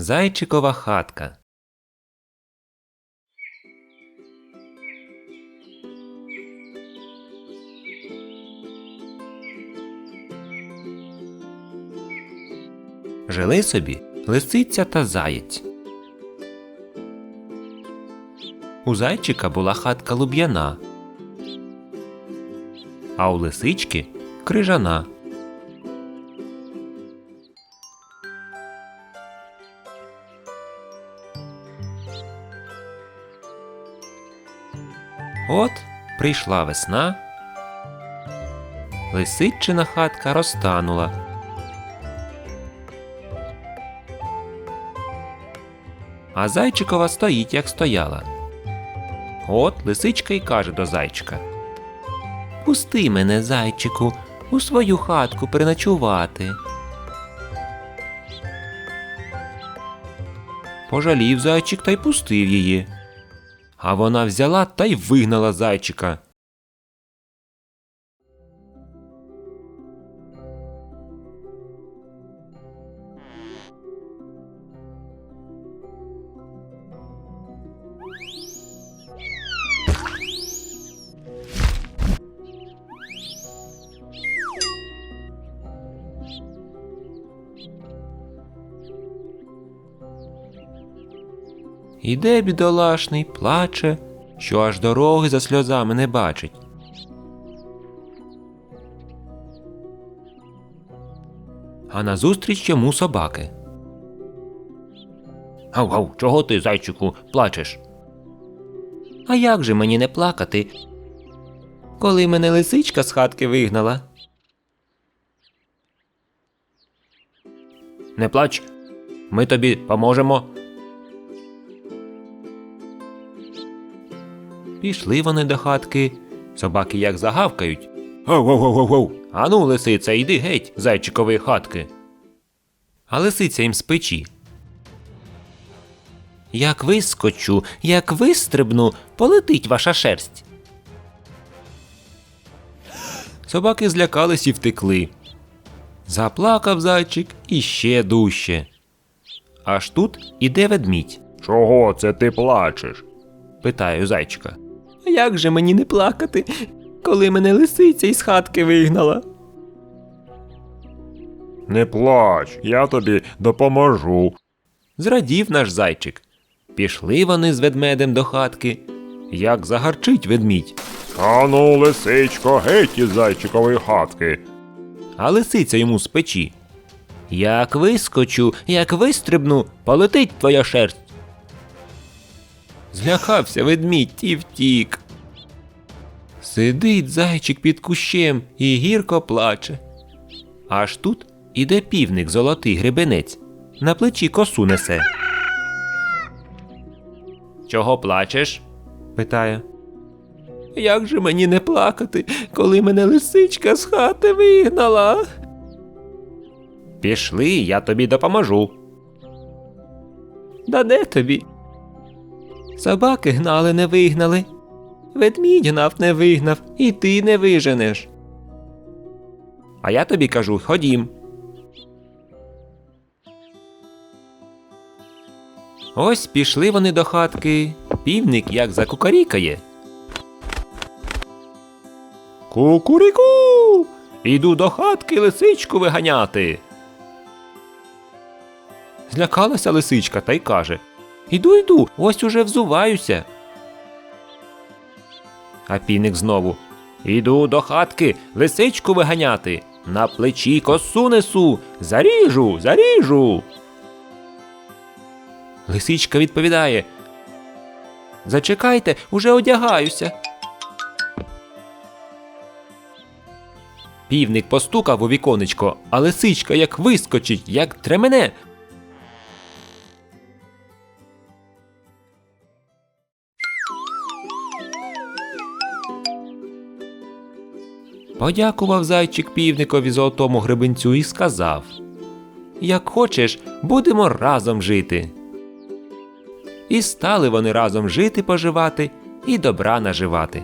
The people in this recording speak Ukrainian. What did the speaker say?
Зайчикова хатка. Жили собі лисиця та заєць. У зайчика була хатка луб'яна, а у лисички крижана. От прийшла весна, лисичина хатка розтанула. А зайчикова стоїть, як стояла. От лисичка й каже до зайчика. Пусти мене, зайчику, у свою хатку переночувати. Пожалів зайчик та й пустив її. А вона взяла та й вигнала зайчика. Іде бідолашний, плаче, що аж дороги за сльозами не бачить. А назустріч йому собаки. Гав, гав, чого ти, зайчику, плачеш? А як же мені не плакати, коли мене лисичка з хатки вигнала? Не плач, ми тобі поможемо. Пішли вони до хатки. Собаки як загавкають. Гав-гав-гав-гав. Ану, лисиця, йди геть, зайчикової хатки. А лисиця їм з печі. Як вискочу, як вистрибну, полетить ваша шерсть. Собаки злякались і втекли. Заплакав зайчик іще дужче. Аж тут іде ведмідь. Чого це ти плачеш? питає у зайчика. А як же мені не плакати, коли мене лисиця із хатки вигнала? Не плач, я тобі допоможу. Зрадів наш зайчик. Пішли вони з ведмедем до хатки. Як загарчить ведмідь, Ану, лисичко, геть із зайчикової хатки. а лисиця йому з печі. Як вискочу, як вистрибну, полетить твоя шерсть. Злякався ведмідь і втік. Сидить зайчик під кущем і гірко плаче. Аж тут іде півник золотий гребенець, на плечі косу несе. Чого плачеш? питає. Як же мені не плакати, коли мене лисичка з хати вигнала? Пішли, я тобі допоможу. Да де тобі? Собаки гнали, не вигнали. Ведмідь гнав, не вигнав, і ти не виженеш. А я тобі кажу, ходім. Ось пішли вони до хатки. Півник як закукарікає. Кукуріку. Іду до хатки лисичку виганяти. Злякалася лисичка та й каже Іду, йду, ось уже взуваюся. А півник знову Іду до хатки лисичку виганяти. На плечі косу несу. Заріжу, заріжу. Лисичка відповідає Зачекайте, уже одягаюся. Півник постукав у віконечко, а лисичка як вискочить, як тремене. Подякував зайчик півникові золотому гребенцю і сказав Як хочеш, будемо разом жити. І стали вони разом жити поживати і добра наживати.